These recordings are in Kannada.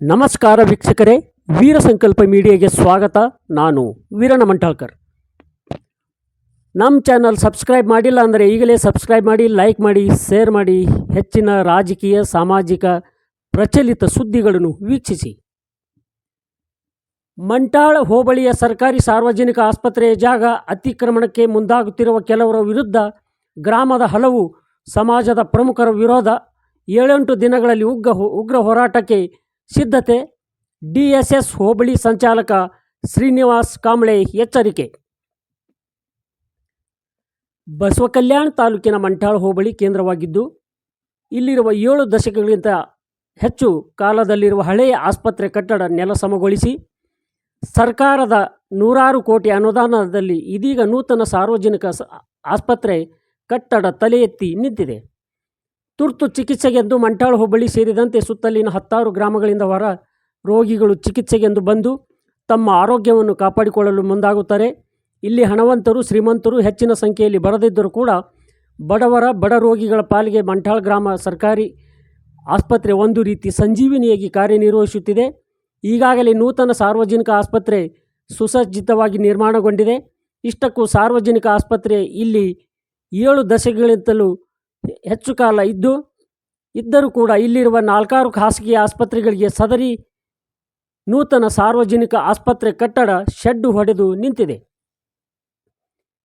ನಮಸ್ಕಾರ ವೀಕ್ಷಕರೇ, ವೀರ ಸಂಕಲ್ಪ ಮೀಡಿಯಾಗೆ ಸ್ವಾಗತ. ನಾನು ವೀರಣ್ಣ ಮಂಟಾಳ್ಕರ್ ನಮ್ಮ ಚಾನಲ್ ಸಬ್ಸ್ಕ್ರೈಬ್ ಮಾಡಿಲ್ಲ ಅಂದರೆ ಈಗಲೇ ಸಬ್ಸ್ಕ್ರೈಬ್ ಮಾಡಿ, ಲೈಕ್ ಮಾಡಿ, ಶೇರ್ ಮಾಡಿ. ಹೆಚ್ಚಿನ ರಾಜಕೀಯ, ಸಾಮಾಜಿಕ, ಪ್ರಚಲಿತ ಸುದ್ದಿಗಳನ್ನು ವೀಕ್ಷಿಸಿ. ಮಂಟಾಳ ಹೋಬಳಿಯ ಸರ್ಕಾರಿ ಸಾರ್ವಜನಿಕ ಆಸ್ಪತ್ರೆಯ ಜಾಗ ಅತಿಕ್ರಮಣಕ್ಕೆ ಮುಂದಾಗುತ್ತಿರುವ ಕೆಲವರ ವಿರುದ್ಧ ಗ್ರಾಮದ ಹಲವು ಸಮಾಜದ ಪ್ರಮುಖರ ವಿರೋಧ. ಏಳೆಂಟು ದಿನಗಳಲ್ಲಿ ಉಗ್ರ ಉಗ್ರ ಹೋರಾಟಕ್ಕೆ ಸಿದ್ಧತೆ, ಡಿಎಸ್ಎಸ್ ಹೋಬಳಿ ಸಂಚಾಲಕ ಶ್ರೀನಿವಾಸ್ ಕಾಂಬ್ಳೆ ಎಚ್ಚರಿಕೆ. ಬಸವಕಲ್ಯಾಣ ತಾಲೂಕಿನ ಮಂಠಾಳ ಹೋಬಳಿ ಕೇಂದ್ರವಾಗಿದ್ದು, ಇಲ್ಲಿರುವ ಏಳು ದಶಕಗಳಿಗಿಂತ ಹೆಚ್ಚು ಕಾಲದಲ್ಲಿರುವ ಹಳೆಯ ಆಸ್ಪತ್ರೆ ಕಟ್ಟಡ ನೆಲಸಮಗೊಳಿಸಿ ಸರ್ಕಾರದ ನೂರಾರು ಕೋಟಿ ಅನುದಾನದಲ್ಲಿ ಇದೀಗ ನೂತನ ಸಾರ್ವಜನಿಕ ಆಸ್ಪತ್ರೆ ಕಟ್ಟಡ ತಲೆ ಎತ್ತಿ ನಿಂತಿದೆ. ತುರ್ತು ಚಿಕಿತ್ಸೆಗೆಂದು ಮಂಟಾಳ ಹೋಬಳಿ ಸೇರಿದಂತೆ ಸುತ್ತಲಿನ ಹತ್ತಾರು ಗ್ರಾಮಗಳಿಂದ ಹೊರ ರೋಗಿಗಳು ಚಿಕಿತ್ಸೆಗೆಂದು ಬಂದು ತಮ್ಮ ಆರೋಗ್ಯವನ್ನು ಕಾಪಾಡಿಕೊಳ್ಳಲು ಮುಂದಾಗುತ್ತಾರೆ. ಇಲ್ಲಿ ಹಣವಂತರು, ಶ್ರೀಮಂತರು ಹೆಚ್ಚಿನ ಸಂಖ್ಯೆಯಲ್ಲಿ ಬರದಿದ್ದರೂ ಕೂಡ ಬಡವರ, ಬಡ ರೋಗಿಗಳ ಪಾಲಿಗೆ ಮಂಟಾಳ ಗ್ರಾಮ ಸರ್ಕಾರಿ ಆಸ್ಪತ್ರೆ ಒಂದು ರೀತಿ ಸಂಜೀವಿನಿಯಾಗಿ ಕಾರ್ಯನಿರ್ವಹಿಸುತ್ತಿದೆ. ಈಗಾಗಲೇ ನೂತನ ಸಾರ್ವಜನಿಕ ಆಸ್ಪತ್ರೆ ಸುಸಜ್ಜಿತವಾಗಿ ನಿರ್ಮಾಣಗೊಂಡಿದೆ. ಇಷ್ಟಕ್ಕೂ ಸಾರ್ವಜನಿಕ ಆಸ್ಪತ್ರೆ ಇಲ್ಲಿ ಏಳು ದಶಕಗಳಿಂತಲೂ ಹೆಚ್ಚು ಕಾಲ ಇದ್ದು, ಇದ್ದರೂ ಕೂಡ ಇಲ್ಲಿರುವ ನಾಲ್ಕಾರು ಖಾಸಗಿ ಆಸ್ಪತ್ರೆಗಳಿಗೆ ಸದರಿ ನೂತನ ಸಾರ್ವಜನಿಕ ಆಸ್ಪತ್ರೆ ಕಟ್ಟಡ ಶೆಡ್ಡು ಹೊಡೆದು ನಿಂತಿದೆ.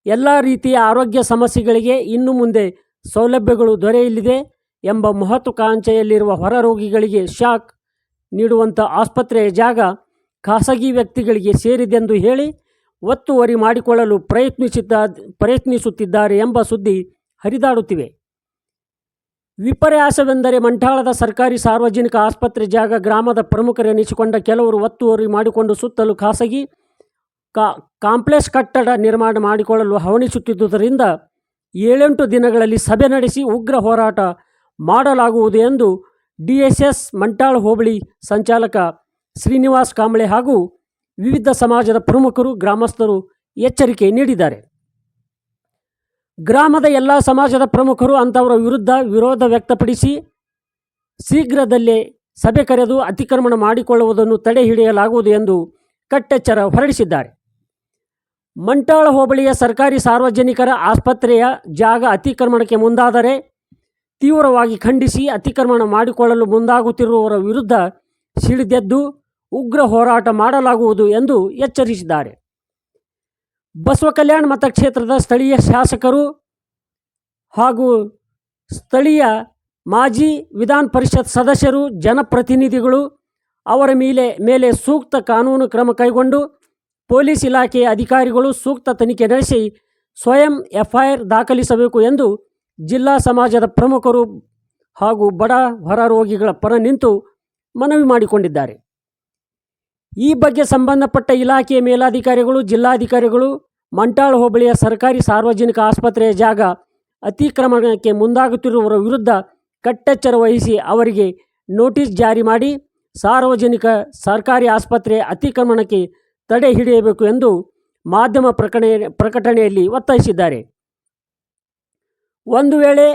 ಎಲ್ಲ ರೀತಿಯ ಆರೋಗ್ಯ ಸಮಸ್ಯೆಗಳಿಗೆ ಇನ್ನು ಮುಂದೆ ಸೌಲಭ್ಯಗಳು ದೊರೆಯಲಿದೆ ಎಂಬ ಮಹತ್ವಾಕಾಂಕ್ಷೆಯಲ್ಲಿರುವ ಹೊರ ರೋಗಿಗಳಿಗೆ ಶಾಕ್ ನೀಡುವಂಥ ಆಸ್ಪತ್ರೆಯ ಜಾಗ ಖಾಸಗಿ ವ್ಯಕ್ತಿಗಳಿಗೆ ಸೇರಿದೆಂದು ಹೇಳಿ ಒತ್ತುವರಿ ಮಾಡಿಕೊಳ್ಳಲು ಪ್ರಯತ್ನಿಸಿದ್ದ, ಪ್ರಯತ್ನಿಸುತ್ತಿದ್ದಾರೆ ಎಂಬ ಸುದ್ದಿ ಹರಿದಾಡುತ್ತಿವೆ. ವಿಪರ್ಯಾಸವೆಂದರೆ ಮಂಠಾಳದ ಸರ್ಕಾರಿ ಸಾರ್ವಜನಿಕ ಆಸ್ಪತ್ರೆ ಜಾಗ ಗ್ರಾಮದ ಪ್ರಮುಖರೆನಿಸಿಕೊಂಡ ಕೆಲವರು ಒತ್ತುವರಿ ಮಾಡಿಕೊಂಡು ಸುತ್ತಲೂ ಖಾಸಗಿ ಕಾ, ಕಾಂಪ್ಲೆಕ್ಸ್ ಕಟ್ಟಡ ನಿರ್ಮಾಣ ಮಾಡಿಕೊಳ್ಳಲು ಹವಣಿಸುತ್ತಿದ್ದುದರಿಂದ ಏಳೆಂಟು ದಿನಗಳಲ್ಲಿ ಸಭೆ ನಡೆಸಿ ಉಗ್ರ ಹೋರಾಟ ಮಾಡಲಾಗುವುದು ಎಂದು ಡಿ ಎಸ್ ಎಸ್ ಮಂಟಾಳ ಹೋಬಳಿ ಸಂಚಾಲಕ ಶ್ರೀನಿವಾಸ್ ಕಾಂಬ್ಳೆ ಹಾಗೂ ವಿವಿಧ ಸಮಾಜದ ಪ್ರಮುಖರು, ಗ್ರಾಮಸ್ಥರು ಎಚ್ಚರಿಕೆ ನೀಡಿದ್ದಾರೆ. ಗ್ರಾಮದ ಎಲ್ಲ ಸಮಾಜದ ಪ್ರಮುಖರು ಅಂಥವರ ವಿರುದ್ಧ ವಿರೋಧ ವ್ಯಕ್ತಪಡಿಸಿ ಶೀಘ್ರದಲ್ಲೇ ಸಭೆ ಕರೆದು ಅತಿಕ್ರಮಣ ಮಾಡಿಕೊಳ್ಳುವುದನ್ನು ತಡೆ ಹಿಡಿಯಲಾಗುವುದು ಎಂದು ಕಟ್ಟೆಚ್ಚರ ಹೊರಡಿಸಿದ್ದಾರೆ. ಮಂಟಾಳ ಹೋಬಳಿಯ ಸರ್ಕಾರಿ ಸಾರ್ವಜನಿಕರ ಆಸ್ಪತ್ರೆಯ ಜಾಗ ಅತಿಕ್ರಮಣಕ್ಕೆ ಮುಂದಾದರೆ ತೀವ್ರವಾಗಿ ಖಂಡಿಸಿ ಅತಿಕ್ರಮಣ ಮಾಡಿಕೊಳ್ಳಲು ಮುಂದಾಗುತ್ತಿರುವವರ ವಿರುದ್ಧ ಸಿಡಿದೆದ್ದು ಉಗ್ರ ಹೋರಾಟ ಮಾಡಲಾಗುವುದು ಎಂದು ಎಚ್ಚರಿಸಿದ್ದಾರೆ. ಬಸವ ಕಲ್ಯಾಣ ಮತಕ್ಷೇತ್ರದ ಸ್ಥಳೀಯ ಶಾಸಕರು ಹಾಗೂ ಸ್ಥಳೀಯ ಮಾಜಿ ವಿಧಾನ ಪರಿಷತ್ ಸದಸ್ಯರು, ಜನಪ್ರತಿನಿಧಿಗಳು ಅವರ ಮೇಲೆ ಮೇಲೆ ಸೂಕ್ತ ಕಾನೂನು ಕ್ರಮ ಕೈಗೊಂಡು ಪೊಲೀಸ್ ಇಲಾಖೆಯ ಅಧಿಕಾರಿಗಳು ಸೂಕ್ತ ತನಿಖೆ ನಡೆಸಿ ಸ್ವಯಂ ಎಫ್ಐಆರ್ ದಾಖಲಿಸಬೇಕು ಎಂದು ಜಿಲ್ಲಾ ಸಮಾಜದ ಪ್ರಮುಖರು ಹಾಗೂ ಬಡ ಹೊರ ರೋಗಿಗಳ ಪರ ನಿಂತು ಮನವಿ ಮಾಡಿಕೊಂಡಿದ್ದಾರೆ. ಈ ಬಗ್ಗೆ ಸಂಬಂಧಪಟ್ಟ ಇಲಾಖೆಯ ಮೇಲಾಧಿಕಾರಿಗಳು, ಜಿಲ್ಲಾಧಿಕಾರಿಗಳು, ಮಂಟಾಳ ಹೋಬಳಿಯ ಸರ್ಕಾರಿ ಸಾರ್ವಜನಿಕ ಆಸ್ಪತ್ರೆಯ ಜಾಗ ಅತಿಕ್ರಮಣಕ್ಕೆ ಮುಂದಾಗುತ್ತಿರುವವರ ವಿರುದ್ಧ ಕಟ್ಟೆಚ್ಚರ ವಹಿಸಿ ಅವರಿಗೆ ನೋಟಿಸ್ ಜಾರಿ ಮಾಡಿ, ಸಾರ್ವಜನಿಕ ಸರ್ಕಾರಿ ಆಸ್ಪತ್ರೆ ಅತಿಕ್ರಮಣಕ್ಕೆ ತಡೆ ಹಿಡಿಯಬೇಕು ಎಂದು ಮಾಧ್ಯಮ ಪ್ರಕಟಣೆ, ಪ್ರಕಟಣೆಯಲ್ಲಿ ಒತ್ತಾಯಿಸಿದ್ದಾರೆ. ಒಂದು ವೇಳೆ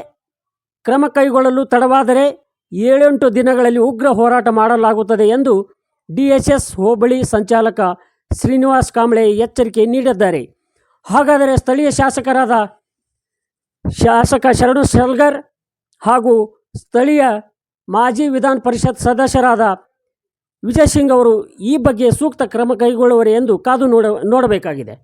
ಕ್ರಮ ಕೈಗೊಳ್ಳಲು ತಡವಾದರೆ ಏಳೆಂಟು ದಿನಗಳಲ್ಲಿ ಉಗ್ರ ಹೋರಾಟ ಮಾಡಲಾಗುತ್ತದೆ ಎಂದು ಡಿಎಸ್ಎಸ್ ಹೋಬಳಿ ಸಂಚಾಲಕ ಶ್ರೀನಿವಾಸ್ ಕಾಂಬ್ಳೆ ಎಚ್ಚರಿಕೆ ನೀಡಿದ್ದಾರೆ. ಹಾಗಾದರೆ ಸ್ಥಳೀಯ ಶಾಸಕರಾದ ಶಾಸಕ ಶರಣು ಸಲ್ಗರ್ ಹಾಗೂ ಸ್ಥಳೀಯ ಮಾಜಿ ವಿಧಾನ ಪರಿಷತ್ ಸದಸ್ಯರಾದ ವಿಜಯ್ ಸಿಂಗ್ ಅವರು ಈ ಬಗ್ಗೆ ಸೂಕ್ತ ಕ್ರಮ ಕೈಗೊಳ್ಳುವರೆ ಎಂದು ಕಾದು ನೋಡ, ನೋಡಬೇಕಾಗಿದೆ.